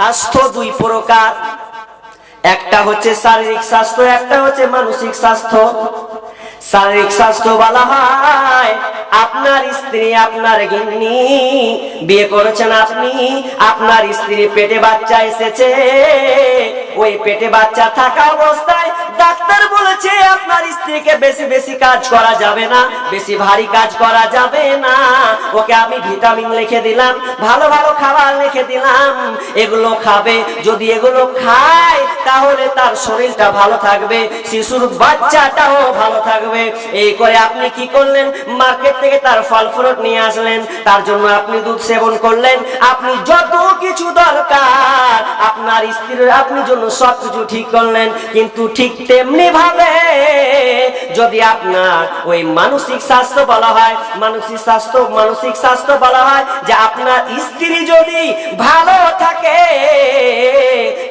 স্বাস্থ্য দুই প্রকার। একটা হচ্ছে শারীরিক স্বাস্থ্য, একটা হচ্ছে মানসিক স্বাস্থ্য। শারীরিক স্বাস্থ্য বলা হয়, আপনার স্ত্রী, আপনার গিন্নি, বিয়ে করেছেন আপনি, আপনার স্ত্রী পেটে বাচ্চা এসেছে। ওই পেটে বাচ্চা থাকা অবস্থায় ডাক্তার আপনার স্ত্রীকে বেশি বেশি কাজ করা যাবে না, বেশি ভারী কাজ করা যাবে না। ওকে আমি ভিটামিন লিখে দিলাম, ভালো ভালো খাবার লিখে দিলাম। এগুলো খাবে, যদি এগুলো খায়, তাহলে তার শরীরটা ভালো থাকবে, শিশুর বাচ্চাটাও ভালো থাকবে। এই করে আপনি কি করলেন? মার্কেট থেকে তার ফল ফ্রুট নিয়ে আসলেন। তার জন্য আপনি দুধ সেবন করলেন। আপনি যত কিছু দরকার, আপনার স্ত্রীর আপনি জন্য সব কিছু ঠিক করলেন। কিন্তু ঠিক তেমনি ভাবে যদি আপনার ওই মানসিক স্বাস্থ্য বলা হয়, মানসিক স্বাস্থ্য মানসিক স্বাস্থ্য বলা হয় যে আপনার স্ত্রী যদি ভালো থাকে,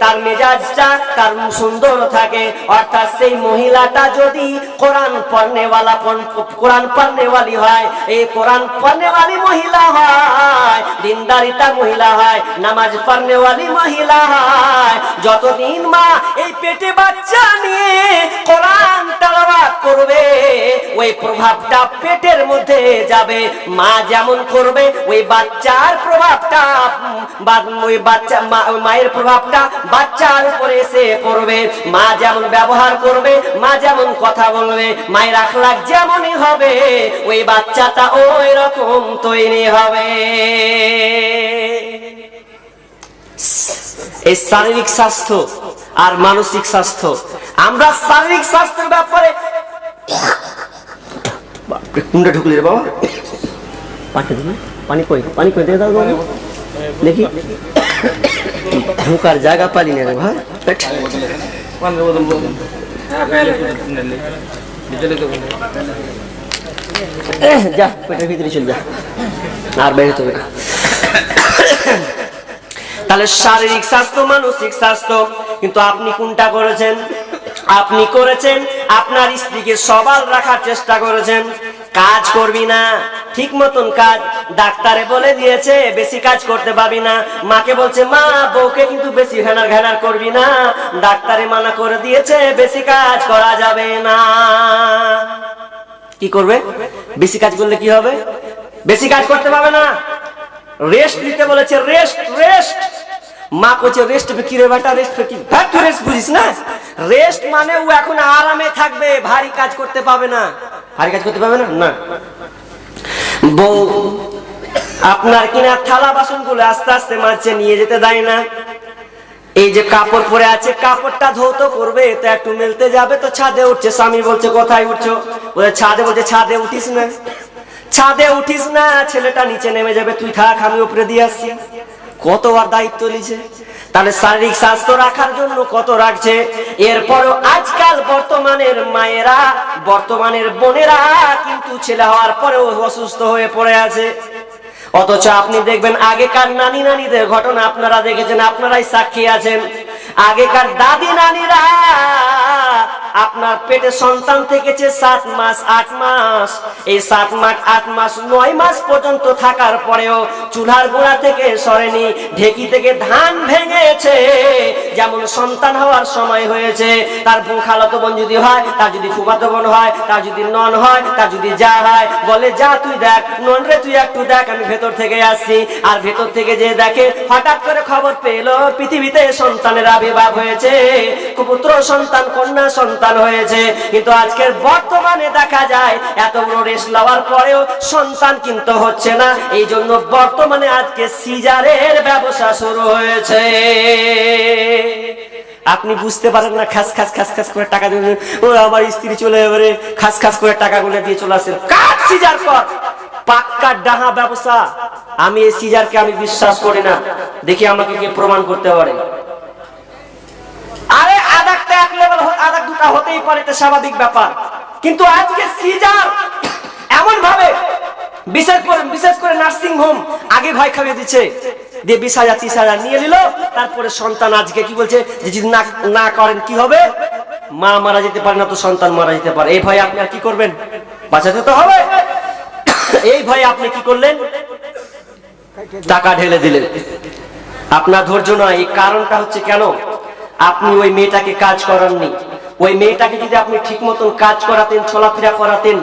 তার মেজাজটা, তার সুন্দর থাকে, অর্থাৎ সেই মহিলাটা যদি কোরআন পড়নেওয়ালা, কোরআন পড়নেওয়ালি হয়, এই কোরআন পড়নেওয়ালি মহিলা হয় দিনদারিতা মহিলা হয়, নামাজ পড়নেওয়ালি মহিলা হয়, যতদিন মা এই পেটে বাচ্চা নিয়ে কোরআন তালাবাত করবে, ওই প্রভাবটা পেটের মধ্যে যাবে। মা যেমন করবে, ওই বাচ্চার প্রভাবটা ওই বাচ্চা মায়ের প্রভাবটা বাচ্চার উপরে এসে পড়বে। মা যেমন ব্যবহার করবে, মা যেমন কথা বলবে, মায়ের আখলাখ যেমনই হবে, ওই বাচ্চাটা ওই রকম তৈরি হবে। এই শারীরিক স্বাস্থ্য আর মানসিক স্বাস্থ্য। আমরা শারীরিক স্বাস্থ্যের ব্যাপারে বাপরে, কোনটা ঢুকলি রে বাবা। পানি দিবি? পানি কই? পানি কই? দিয়ে দাও। দেখি। ঢুকার জায়গা পালি না রে ভাই পেট। যা পেটের ভিতরে চল যা। আর হতে হবে না। তাহলে শারীরিক স্বাস্থ্য মানসিক স্বাস্থ্য। কিন্তু আপনি কোনটা করেছেন? আপনি করেছেন আপনার স্ত্রীকে সবাল রাখার চেষ্টা করেছেন, কাজ করবি না। ঠিক মতন কাজ ডাক্তারে বলে দিয়েছে, বেশি কাজ করতে পারবি না। মাকে বলছে, মা, বউকে কিন্তু বেশি ঘেনার ঘেনার করবি না। ডাক্তারে মানা করে দিয়েছে, বেশি কাজ করা যাবে না। কি করবে? বেশি কাজ করলে কি হবে? বেশি কাজ করতে পারবে না। রেস্ট নিতে বলেছে রেস্ট রেস্ট মা কইছে রেস্ট কি রে বেটা রেস্ট কি? ভাই তুই রেস্ট বুঝিস না? রেস্ট মানে ও এখন আরামে থাকবে, ভারী কাজ করতে পাবে না। ভারী কাজ করতে পাবে না? না। বউ, আপনার কিনা থালা বাসনগুলো আস্তে আস্তে মাঝে নিয়ে যেতে দেয় না। এই যে কাপড় পরে আছে, কাপড়টা ধৌত করবে তো একটু মেলতে যাবে তো ছাদে উঠছে। স্বামী বলছে, কোথায় উঠছো? বলে, ছাদে বলছে, ছাদে উঠিস না। ছাদে উঠিস না, ছেলেটা নিচে নেমে যাবে। তুই থাক, আমি উপরে দিয়ে আসছি। কতবার দায়িত্ব নিছে তাহলে শারীরিক স্বাস্থ্য রাখার জন্য কত রাখছে? এরপরও আজকাল বর্তমানের মায়েরা, বর্তমানের বোনেরা কিন্তু ছেলে হওয়ার পরেও অসুস্থ হয়ে পড়ে আছে। অথচ আপনি দেখবেন, আগেকার নানি নানিদের ঘটনা আপনারা দেখেছেন, আপনারাই সাক্ষী আছেন। আগেকার দাদি নানিরা আপনার পেটে সন্তান থেকেছে সাত মাস, আট মাস। এই সাত মাস, আট মাস, নয় মাস পর্যন্ত থাকার পরেও চুলার গোড়া থেকে সরেনি, ঢেকি থেকে ধান ভেঙেছে। যেমন সন্তান হওয়ার সময় হয়েছে, তার বোন খালাতো বোন যদি হয়, তার যদি ফুফাতো বোন হয়, তার যদি নন হয়, তার যদি যা হয়, বলে, যা তুই দেখ, নন রে, তুই একটু দেখ, আমি ভেতর থেকে আসছি। আর ভেতর থেকে যে দেখে, হঠাৎ করে খবর পেল, পৃথিবীতে সন্তানের আবির্ভাব হয়েছে। পুত্র সন্তান, কন্যা সন্তান হয়েছে। কিন্তু আজকের বর্তমানে দেখা যায়, এত বড় রেস লওয়ার পরেও সন্তান কিন্তু হচ্ছে না। এই জন্য বর্তমানে আজকে সিজারের ব্যবসা শুরু হয়েছে। আপনি বুঝতে পারেন না, খাস খাস খাস খাস করে টাকা দেবেন ও, আমার স্ত্রী চলে এবারে খাস খাস করে টাকাগুলো দিয়ে চলে আসেন। কাট সিজার কর পাক্কা ডাহা ব্যবসা। আমি এই সিজারকে আমি বিশ্বাস করি না। দেখি আমাকে কে প্রমাণ করতে পারে আরে আদাকটা এক দুটা হতেই পারে, এটা স্বাভাবিক ব্যাপার। কিন্তু আজকে সিজার এমন ভাবে বিশেষ করে বিশেষ করে নার্সিং হোম আগে ভয় দিচ্ছে দিয়ে বিশ হাজার হাজার নিয়ে নিল, তারপরে সন্তান আজকে কি বলছে, যে যদি না না করেন কি হবে? মা মারা যেতে পারে না তো সন্তান মারা যেতে পারে। এই ভয়ে আপনি আর কি করবেন? বাঁচাতে তো হবে। এই ভয়ে আপনি কি করলেন? টাকা ঢেলে দিলেন। আপনার ধৈর্য নয়, এই কারণটা হচ্ছে কেন? আপনি ওই মেয়েটাকে কাজ করাননি। ওই মেয়েটাকে যদি আপনি ঠিক মতন কাজ করাতেন চলাফেরা করাতেন